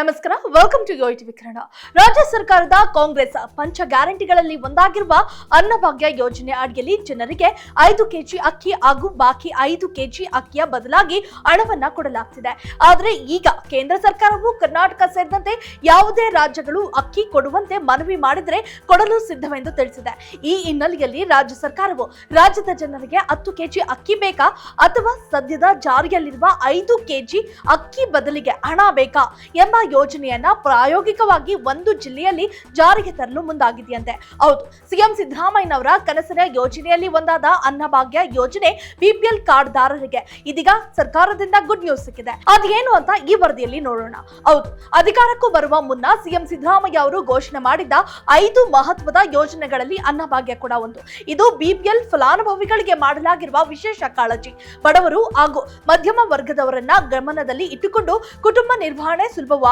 ನಮಸ್ಕಾರ welcome to ಯೋಟಿ ವಿಕಿರಣ ರಾಜ್ಯ ಸರ್ಕಾರದ ಕಾಂಗ್ರೆಸ್ ಪಂಚ ಗ್ಯಾರಂಟಿಗಳಲ್ಲಿ ಒಂದಾಗಿರುವ ಅನ್ನಭಾಗ್ಯ ಯೋಜನೆ ಅಡಿಯಲ್ಲಿ ಜನರಿಗೆ ಐದು ಕೆಜಿ ಅಕ್ಕಿ ಹಾಗೂ ಬಾಕಿ ಐದು ಕೆಜಿ ಅಕ್ಕಿಯ ಬದಲಾಗಿ ಹಣವನ್ನ ಕೊಡಲಾಗ್ತಿದೆ. ಆದರೆ ಈಗ ಕೇಂದ್ರ ಸರ್ಕಾರವು ಕರ್ನಾಟಕ ಸೇರಿದಂತೆ ಯಾವುದೇ ರಾಜ್ಯಗಳು ಅಕ್ಕಿ ಕೊಡುವಂತೆ ಮನವಿ ಮಾಡಿದರೆ ಕೊಡಲು ಸಿದ್ಧವೆಂದು ತಿಳಿಸಿದೆ. ಈ ಹಿನ್ನೆಲೆಯಲ್ಲಿ ರಾಜ್ಯ ಸರ್ಕಾರವು ರಾಜ್ಯದ ಜನರಿಗೆ ಹತ್ತು ಕೆಜಿ ಅಕ್ಕಿ ಬೇಕಾ ಅಥವಾ ಸದ್ಯದ ಜಾರಿಯಲ್ಲಿರುವ ಐದು ಕೆಜಿ ಅಕ್ಕಿ ಬದಲಿಗೆ ಹಣ ಬೇಕಾ ಎಂಬ ಯೋಜನೆಯನ್ನ ಪ್ರಾಯೋಗಿಕವಾಗಿ ಒಂದು ಜಿಲ್ಲೆಯಲ್ಲಿ ಜಾರಿಗೆ ತರಲು ಮುಂದಾಗಿದೆಯಂತೆ. ಹೌದು, ಸಿಎಂ ಸಿದ್ದರಾಮಯ್ಯನವರ ಕನಸಿನ ಯೋಜನೆಯಲ್ಲಿ ಒಂದಾದ ಅನ್ನಭಾಗ್ಯ ಯೋಜನೆ ಬಿಪಿಎಲ್ ಕಾರ್ಡ್ದಾರರಿಗೆ ಇದೀಗ ಸರ್ಕಾರದಿಂದ ಗುಡ್ ನ್ಯೂಸ್ ಸಿಕ್ಕಿದೆ. ಅದೇನು ಅಂತ ಈ ವರದಿಯಲ್ಲಿ ನೋಡೋಣ. ಹೌದು, ಅಧಿಕಾರಕ್ಕೂ ಬರುವ ಮುನ್ನ ಸಿಎಂ ಸಿದ್ದರಾಮಯ್ಯ ಅವರು ಘೋಷಣೆ ಮಾಡಿದ್ದ ಐದು ಮಹತ್ವದ ಯೋಜನೆಗಳಲ್ಲಿ ಅನ್ನಭಾಗ್ಯ ಕೂಡ ಒಂದು. ಇದು ಬಿಪಿಎಲ್ ಫಲಾನುಭವಿಗಳಿಗೆ ಮಾಡಲಾಗಿರುವ ವಿಶೇಷ ಕಾಳಜಿ. ಬಡವರು ಹಾಗೂ ಮಧ್ಯಮ ವರ್ಗದವರನ್ನ ಗಮನದಲ್ಲಿ ಇಟ್ಟುಕೊಂಡು ಕುಟುಂಬ ನಿರ್ವಹಣೆ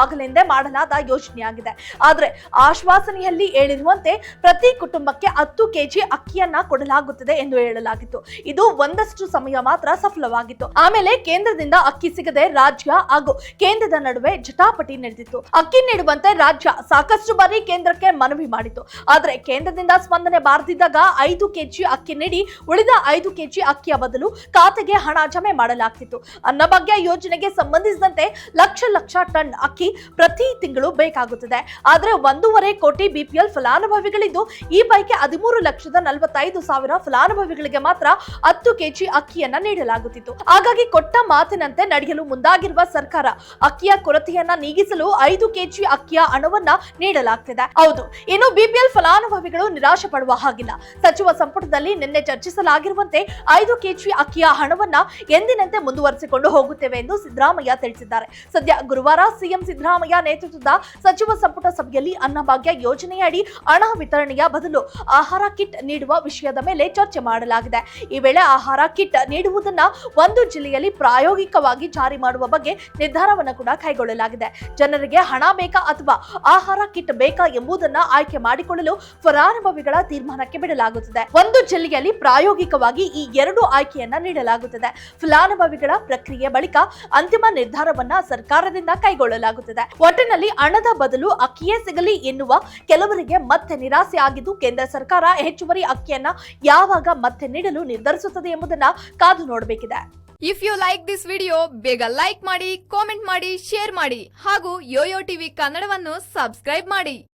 ಸುಲಭವಾಗಲೆಂದೇ ಮಾಡಲಾದ ಯೋಜನೆಯಾಗಿದೆ. ಆದ್ರೆ ಆಶ್ವಾಸನೆಯಲ್ಲಿ ಹೇಳಿರುವಂತೆ ಪ್ರತಿ ಕುಟುಂಬಕ್ಕೆ ಹತ್ತು ಕೆಜಿ ಅಕ್ಕಿಯನ್ನ ಕೊಡಲಾಗುತ್ತದೆ ಎಂದು ಹೇಳಲಾಗಿತ್ತು. ಇದು ಒಂದಷ್ಟು ಸಮಯ ಮಾತ್ರ ಸಫಲವಾಗಿತ್ತು. ಆಮೇಲೆ ಕೇಂದ್ರದಿಂದ ಅಕ್ಕಿ ಸಿಗದೆ ರಾಜ್ಯ ಹಾಗೂ ಕೇಂದ್ರದ ನಡುವೆ ಜಟಾಪಟಿ ನಡೆದಿತ್ತು. ಅಕ್ಕಿ ನೀಡುವಂತೆ ರಾಜ್ಯ ಸಾಕಷ್ಟು ಬಾರಿ ಕೇಂದ್ರಕ್ಕೆ ಮನವಿ ಮಾಡಿತು ಆದ್ರೆ ಕೇಂದ್ರದಿಂದ ಸ್ಪಂದನೆ ಬಾರದಿದ್ದಾಗ ಐದು ಕೆಜಿ ಅಕ್ಕಿ ನೀಡಿ ಉಳಿದ ಐದು ಕೆಜಿ ಅಕ್ಕಿಯ ಬದಲು ಖಾತೆಗೆ ಹಣ ಜಮೆ ಮಾಡಲಾಗ್ತಿತ್ತು. ಅನ್ನಭಾಗ್ಯ ಯೋಜನೆಗೆ ಸಂಬಂಧಿಸಿದಂತೆ ಲಕ್ಷ ಲಕ್ಷ ಟನ್ ಅಕ್ಕಿ ಪ್ರತಿ ತಿಂಗಳು ಬೇಕಾಗುತ್ತದೆ. ಆದರೆ ಒಂದೂವರೆ ಕೋಟಿ ಬಿಪಿಎಲ್ ಫಲಾನುಭವಿಗಳಿದ್ದು ಈ ಪೈಕಿ ಹದಿಮೂರು ಲಕ್ಷದ ನಲವತ್ತೈದು ಸಾವಿರ ಫಲಾನುಭವಿಗಳಿಗೆ ಮಾತ್ರ ಹತ್ತು ಕೆಜಿ ಅಕ್ಕಿಯನ್ನ ನೀಡಲಾಗುತ್ತಿತ್ತು. ಹಾಗಾಗಿ ಕೊಟ್ಟ ಮಾತಿನಂತೆ ನಡೆಯಲು ಮುಂದಾಗಿರುವ ಸರ್ಕಾರ ಅಕ್ಕಿಯ ಕೊರತೆಯನ್ನ ನೀಗಿಸಲು ಐದು ಕೆಜಿ ಅಕ್ಕಿಯ ಹಣವನ್ನ ನೀಡಲಾಗ್ತಿದೆ. ಹೌದು, ಇನ್ನು ಬಿಪಿಎಲ್ ಫಲಾನುಭವಿಗಳು ನಿರಾಶೆ ಪಡುವ ಹಾಗಿಲ್ಲ. ಸಚಿವ ಸಂಪುಟದಲ್ಲಿ ನಿನ್ನೆ ಚರ್ಚಿಸಲಾಗಿರುವಂತೆ ಐದು ಕೆಜಿ ಅಕ್ಕಿಯ ಹಣವನ್ನ ಎಂದಿನಂತೆ ಮುಂದುವರೆಸಿಕೊಂಡು ಹೋಗುತ್ತೇವೆ ಎಂದು ಸಿದ್ದರಾಮಯ್ಯ ತಿಳಿಸಿದ್ದಾರೆ. ಸದ್ಯ ಗುರುವಾರ ಸಿಎಂ ಸಿದ್ದರಾಮಯ್ಯ ನೇತೃತ್ವದ ಸಚಿವ ಸಂಪುಟ ಸಭೆಯಲ್ಲಿ ಅನ್ನಭಾಗ್ಯ ಯೋಜನೆಯಡಿ ಹಣ ವಿತರಣೆಯ ಬದಲು ಆಹಾರ ಕಿಟ್ ನೀಡುವ ವಿಷಯದ ಮೇಲೆ ಚರ್ಚೆ ಮಾಡಲಾಗಿದೆ. ಈ ವೇಳೆ ಆಹಾರ ಕಿಟ್ ನೀಡುವುದನ್ನ ಒಂದು ಜಿಲ್ಲೆಯಲ್ಲಿ ಪ್ರಾಯೋಗಿಕವಾಗಿ ಜಾರಿ ಮಾಡುವ ಬಗ್ಗೆ ನಿರ್ಧಾರವನ್ನು ಕೂಡ ಕೈಗೊಳ್ಳಲಾಗಿದೆ. ಜನರಿಗೆ ಹಣ ಬೇಕಾ ಅಥವಾ ಆಹಾರ ಕಿಟ್ ಬೇಕಾ ಎಂಬುದನ್ನ ಆಯ್ಕೆ ಮಾಡಿಕೊಳ್ಳಲು ಫಲಾನುಭವಿಗಳ ತೀರ್ಮಾನಕ್ಕೆ ಬಿಡಲಾಗುತ್ತದೆ. ಒಂದು ಜಿಲ್ಲೆಯಲ್ಲಿ ಪ್ರಾಯೋಗಿಕವಾಗಿ ಈ ಎರಡು ಆಯ್ಕೆಯನ್ನ ನೀಡಲಾಗುತ್ತದೆ. ಫಲಾನುಭವಿಗಳ ಪ್ರಕ್ರಿಯೆ ಬಳಿಕ ಅಂತಿಮ ನಿರ್ಧಾರವನ್ನ ಸರ್ಕಾರದಿಂದ ಕೈಗೊಳ್ಳಲಾಗುತ್ತದೆ. ಒಟ್ಟಿನಲ್ಲಿ ಹಣದ ಬದಲು ಅಕ್ಕಿಯೇ ಸಿಗಲಿ ಎನ್ನುವ ಕೆಲವರಿಗೆ ಮತ್ತೆ ನಿರಾಸೆ ಆಗಿದ್ದು ಕೇಂದ್ರ ಸರ್ಕಾರ ಹೆಚ್ಚುವರಿ ಅಕ್ಕಿಯನ್ನ ಯಾವಾಗ ಮತ್ತೆ ನೀಡಲು ನಿರ್ಧರಿಸುತ್ತದೆ ಎಂಬುದನ್ನ ಕಾದು ನೋಡಬೇಕಿದೆ. If you like this video ಬೇಗ ಲೈಕ್ ಮಾಡಿ ಕಾಮೆಂಟ್ ಮಾಡಿ ಶೇರ್ ಮಾಡಿ ಹಾಗೂ ಯೋಯೋ ಟಿವಿ ಕನ್ನಡವನ್ನು ಸಬ್ಸ್ಕ್ರೈಬ್ ಮಾಡಿ.